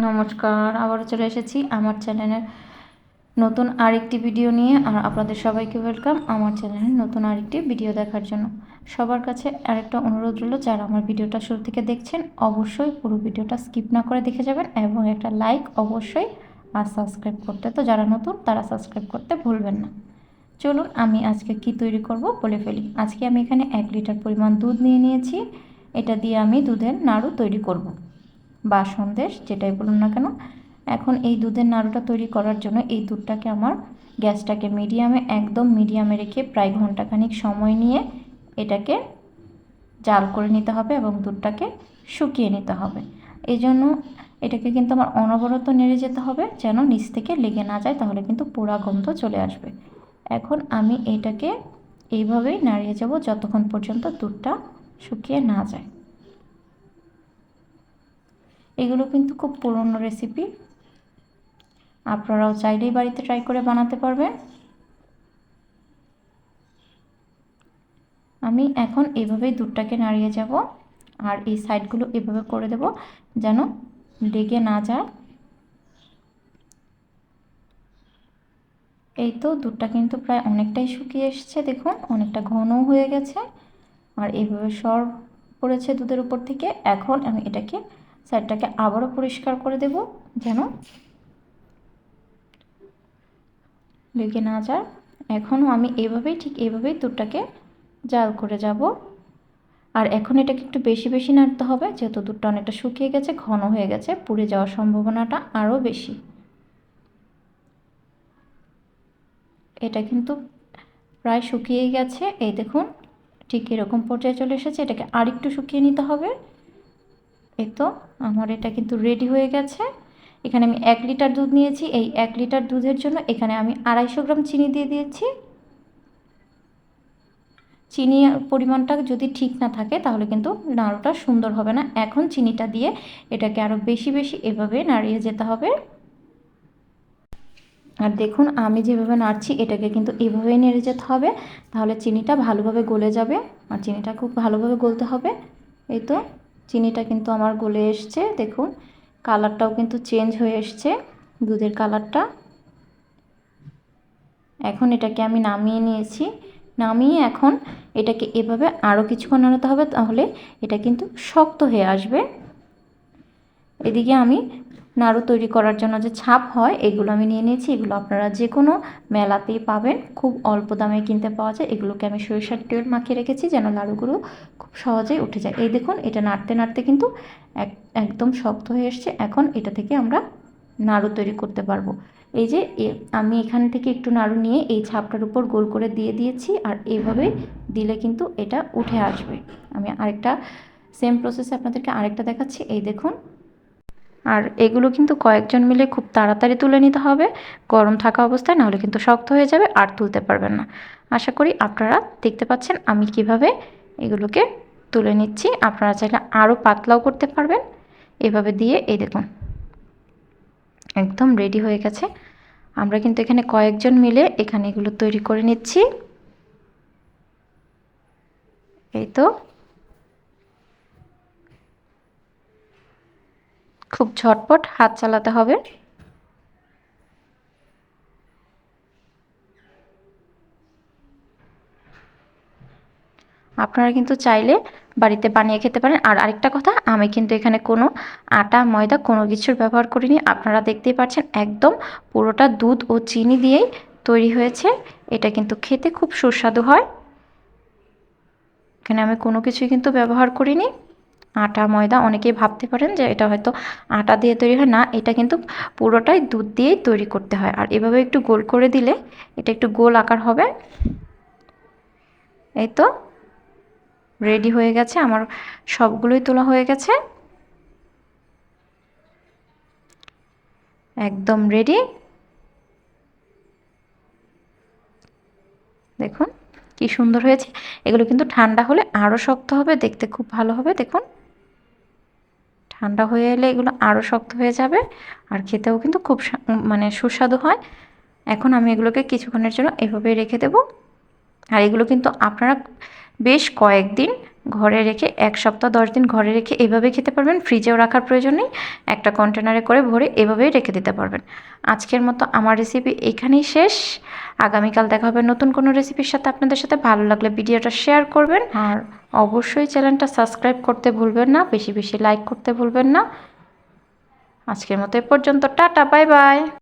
নমস্কার, আবারও চলে এসেছি আমার চ্যানেলের নতুন আরেকটি ভিডিও নিয়ে। আর আপনাদের সবাইকে ওয়েলকাম আমার চ্যানেলের নতুন আরেকটি ভিডিও দেখার জন্য। সবার কাছে আরেকটা অনুরোধ রইল, যারা আমার ভিডিওটা শুরু থেকে দেখছেন, অবশ্যই পুরো ভিডিওটা স্কিপ না করে দেখে যাবেন এবং একটা লাইক অবশ্যই আর সাবস্ক্রাইব করতে। তো যারা নতুন, তারা সাবস্ক্রাইব করতে ভুলবেন না। চলুন আমি আজকে কি তৈরি করব বলে ফেলি। আজকে আমি এখানে এক লিটার পরিমাণ দুধ নিয়ে নিয়েছি। এটা দিয়ে আমি দুধের নাড়ু তৈরি করব। বা সন্দেশ, যেটাই বলুন না কেন, এখন এই দুধের নাড়ুটা তৈরি করার জন্য এই দুধটাকে আমার গ্যাসটাকে মিডিয়ামে, একদম মিডিয়ামে রেখে প্রায় ঘন্টাখানিক সময় নিয়ে এটাকে জাল করে নিতে হবে এবং দুধটাকে শুকিয়ে নিতে হবে। এই জন্য এটাকে কিন্তু আমার অনবরত নেড়ে যেতে হবে, যেন নিচ থেকে লেগে না যায়, তাহলে কিন্তু পোড়া গন্ধ চলে আসবে। এখন আমি এটাকে এইভাবেই নাড়িয়ে যাব যতক্ষণ পর্যন্ত দুধটা শুকিয়ে না যায়। এগুলো কিন্তু খুব পুরনো রেসিপি আপনারাও চাইলেই বাড়িতে ট্রাই করে বানাতে পারবেন। আমি এখন এভাবেই দুধটাকে নাড়িয়ে যাব আর এই সাইডগুলো এভাবে করে দেব যেন লেগে না যায়। এই তো দুধটা কিন্তু প্রায় অনেকটাই শুকিয়ে এসছে, দেখুন, অনেকটা ঘনও হয়ে গেছে। আর এইভাবে সর পড়েছে দুধের উপর থেকে। এখন আমি এটাকে সাইডটাকে আবারও পরিষ্কার করে দেব, যেন লেগে না যায়। এখনও আমি এভাবেই, ঠিক এভাবেই দুধটাকে জাল করে যাব। আর এখন এটাকে একটু বেশি বেশি নাড়তে হবে, যেহেতু দুধটা অনেকটা শুকিয়ে গেছে, ঘন হয়ে গেছে, পুড়ে যাওয়ার সম্ভাবনাটা আরও বেশি। এটা কিন্তু প্রায় শুকিয়ে গেছে। এই দেখুন, ঠিক এরকম পর্যায়ে চলে এসেছে। এটাকে আরেকটু শুকিয়ে নিতে হবে। এই তো আমার এটা কিন্তু রেডি হয়ে গেছে। এখানে আমি এক লিটার দুধ নিয়েছি, এই এক লিটার দুধের জন্য এখানে আমি আড়াইশো গ্রাম চিনি দিয়ে দিয়েছি। চিনি পরিমাণটা যদি ঠিক না থাকে, তাহলে কিন্তু নাড়ুটা সুন্দর হবে না। এখন চিনিটা দিয়ে এটাকে আরও বেশি বেশি এভাবে নাড়িয়ে যেতে হবে। আর দেখুন, আমি যেভাবে নাড়ছি, এটাকে কিন্তু এভাবেই নেড়ে যেতে হবে, তাহলে চিনিটা ভালোভাবে গলে যাবে। আর চিনিটা খুব ভালোভাবে গলতে হবে, এই তো। চিনিটা কিন্তু আমার গলে এসছে, দেখুন। কালারটাও কিন্তু চেঞ্জ হয়ে এসছে, দুধের কালারটা। এখন এটাকে আমি নামিয়ে নিয়েছি। নামিয়ে এখন এটাকে এভাবে আরও কিছুক্ষণ নাড়াতে হবে, তাহলে এটা কিন্তু শক্ত হয়ে আসবে। এদিকে আমি নাড়ু তৈরি করার জন্য যে ছাপ হয়, এগুলো আমি নিয়ে নিয়েছি। এগুলো আপনারা যে কোনো মেলাতেই পাবেন। খুব অল্প দামে কিনতে পাওয়া যায়। এগুলোকে আমি সরিষার তেল মাখিয়ে রেখেছি যেন লাড়ুগুলো খুব সহজেই উঠে যায়। এই দেখুন, এটা নাড়তে নাড়তে কিন্তু এক, একদম শক্ত হয়ে এসছে। এখন এটা থেকে আমরা নাড়ু তৈরি করতে পারব। এই যে আমি এখান থেকে একটু নাড়ু নিয়ে এই ছাপটার উপর গোল করে দিয়ে দিয়েছি আর এইভাবে দিলে কিন্তু এটা উঠে আসবে। আমি আরেকটা সেম প্রসেসে আপনাদেরকে আরেকটা দেখাচ্ছি। এই দেখুন আর এগুলো কিন্তু কয়েকজন মিলে খুব তাড়াতাড়ি তুলে নিতে হবে। গরম থাকা অবস্থায় নাহলে কিন্তু শক্ত হয়ে যাবে, আর তুলতে পারবেন না। আশা করি আপনারা দেখতে পাচ্ছেন আমি কীভাবে এগুলোকে তুলে নিচ্ছি। আপনারা চাইলে আরও পাতলাও করতে পারবেন। এভাবে দিয়ে এই দেখুন, একদম রেডি হয়ে গেছে। আমরা কিন্তু এখানে কয়েকজন মিলে এখানে এগুলো তৈরি করে নিচ্ছি। এই তো খুব ঝটপট হাত চালাতে হবে। আপনারা কিন্তু চাইলে বাড়িতে বানিয়ে খেতে পারেন। আর আরেকটা কথা, আমি কিন্তু এখানে কোনো আটা, ময়দা কোনো কিছুর ব্যবহার করিনি। আপনারা দেখতেই পাচ্ছেন একদম পুরোটা দুধ ও চিনি দিয়েই তৈরি হয়েছে। এটা কিন্তু খেতে খুব সুস্বাদু হয়। এখানে আমি কোনো কিছুই কিন্তু ব্যবহার করিনি। আটা, ময়দা অনেকেই ভাবতে পারেন যে এটা হয়তো আটা দিয়ে তৈরি হয়। না, এটা কিন্তু পুরোটাই দুধ দিয়েই তৈরি করতে হয়। আর এভাবে একটু গোল করে দিলে এটা একটু গোল আকার হবে। এই তো রেডি হয়ে গেছে। আমার সবগুলোই তোলা হয়ে গেছে। একদম রেডি। দেখুন কি সুন্দর হয়েছে। এগুলো কিন্তু ঠান্ডা হলে আরও শক্ত হবে, দেখতে খুব ভালো হবে। দেখুন। ঠান্ডা হয়ে এলে এগুলো আরও শক্ত হয়ে যাবে, আর খেতেও কিন্তু খুব মানে সুস্বাদু হয়। এখন আমি এগুলোকে কিছুক্ষণের জন্য এভাবে রেখে দেব। আর এগুলো কিন্তু আপনারা বেশ কয়েকদিন ঘরে রেখে এক সপ্তাহ দশ দিন ঘরে রেখে এভাবে খেতে পারবেন। ফ্রিজেও রাখার প্রয়োজন নেই। একটা কন্টেনারে করে ভরে এভাবেই রেখে দিতে পারবেন। আজকের মতো আমার রেসিপি এখানেই শেষ। আগামীকাল দেখা হবে নতুন কোনো রেসিপির সাথে আপনাদের সাথে। ভালো লাগলে ভিডিওটা শেয়ার করবেন। আর অবশ্যই চ্যানেলটা সাবস্ক্রাইব করতে ভুলবেন না। বেশি বেশি লাইক করতে ভুলবেন না। আজকের মতো এ পর্যন্ত। Tata bye bye